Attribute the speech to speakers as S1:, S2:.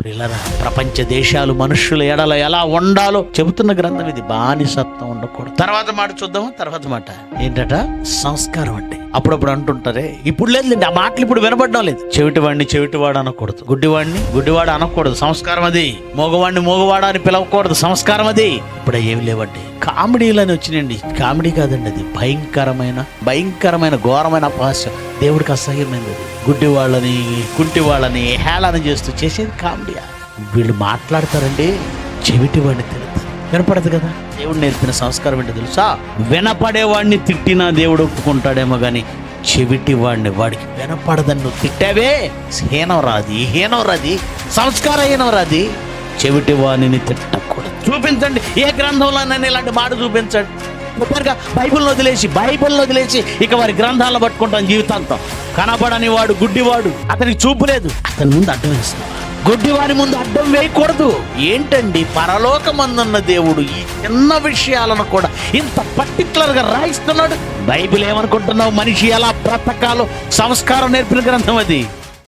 S1: ప్రిలరా ప్రపంచ దేశాలు మనుషుల ఎడల ఎలా ఉండాలో చెబుతున్న గ్రంథం ఇది. బానిసత్వం ఉండకూడదు. తర్వాత మాట చూద్దాం తర్వాత మాట. ఏంటట? సంస్కారం అంటే అప్పుడప్పుడు అంటుంటారే ఇప్పుడు లేదు ఆ మాటలు ఇప్పుడు వినబడడం లేదు. చెవిటివాడిని చెవిటివాడు అనకూడదు. గుడ్డివాడిని గుడ్డివాడు అనకూడదు. సంస్కారం అది. మోగవాడిని మోగవాడు అని పిలవకూడదు. సంస్కారం అది. ఇప్పుడు ఏమి లేవండి. కామెడీలని వచ్చినండి వచ్చినాయండి. కామెడీ కాదండి అది. భయంకరమైన భయంకరమైన ఘోరమైన అపహాస్యం. దేవుడికి అసహ్యమైనది గుడ్డి వాళ్ళని కుంటి వాళ్ళని హేళన చేస్తూ చేసేది కామెడీయా వీళ్ళు మాట్లాడతారండి చెవిటి వాడిని తిడతారు. వినపడదు కదా? దేవుడు నేర్పిన సంస్కారం ఏంటో తెలుసా? వినపడేవాడిని తిట్టినా దేవుడు ఒప్పుకుంటాడేమో కానీ చెవిటి వాడిని వాడికి వినపడదని నువ్వు తిట్టావే? హీనం రాది హీనం రాది సంస్కారహీనం రాది. చెవిటి వాణిని తిట్ట. చూపించండి. ఏ గ్రంథంలోనైనా ఇలాంటి మాట చూపించండి. ముఖ్యంగా బైబిల్ని వదిలేసి బైబిల్ని వదిలేసి ఇక వారి గ్రంథాలను పట్టుకుంటాం జీవితాంతం. కనబడని వాడు గుడ్డివాడు అతనికి చూపు లేదు. అతని ముందు అడ్డం వేస్తావా గుడ్డివారి ముందు అడ్డం వేయకూడదు. ఏంటండి? పరలోకమందున్న దేవుడు ఈ చిన్న విషయాలను కూడా ఇంత పర్టికులర్గా రాయిస్తున్నాడు. బైబిల్ ఏమనుకుంటున్నావు? మనిషి ఎలా బ్రతకాలో సంస్కారం నేర్పిన గ్రంథం అది.